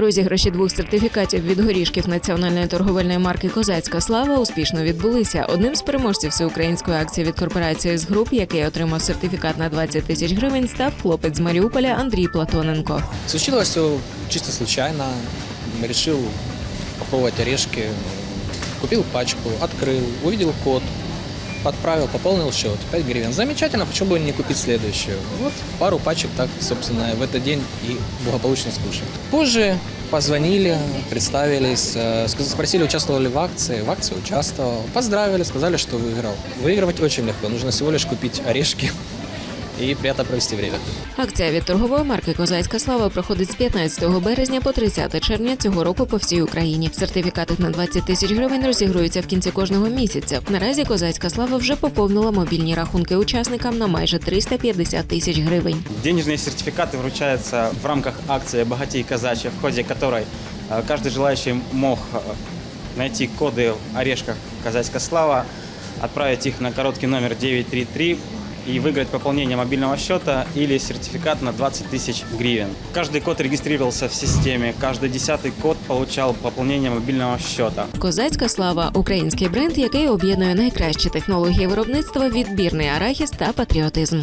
Розіграші двох сертифікатів від горішків національної торговельної марки Козацька слава успішно відбулися. Одним з переможців всеукраїнської акції від корпорації з груп, який отримав сертифікат на 20 тисяч гривень, став хлопець з Маріуполя Андрій Платоненко. Случилось чисто случайно. Решил попробовать орешки. Купил пачку, открыл, увидел код, подправил, пополнил счет. 5 гривен. Замечательно, почему бы не купить следующую? Вот пару пачек так, собственно, в этот день и благополучно скушал. Позже позвонили, представились, э, спросили, участвовал ли в акции. В акции участвовал. Поздравили, сказали, что выиграл. Выигрывать очень легко. Нужно всего лишь купить орешки и приятно провести время. Акція від торгової марки Козацька слава проходить з 15 березня по 30 червня цього року по всій Україні. Сертифікати на 20 тисяч гривень розігруються в кінці кожного місяця. Наразі Козацька слава вже поповнила мобільні рахунки учасникам на майже 350 тисяч гривень. Денежные сертификаты вручаются в рамках акции «Богатей казачья», в ходе которой э, каждый желающий мог э, найти коды в орешках «Казацкая слава», отправить их на короткий номер 933 и выиграть пополнение мобильного счета или сертификат на 20 тысяч гривен. Каждый код регистрировался в системе, каждый десятый код получал пополнение мобильного счета. Козацька слава український бренд, який об'єднує найкращі технології виробництва, відбірний арахіс та патріотизм.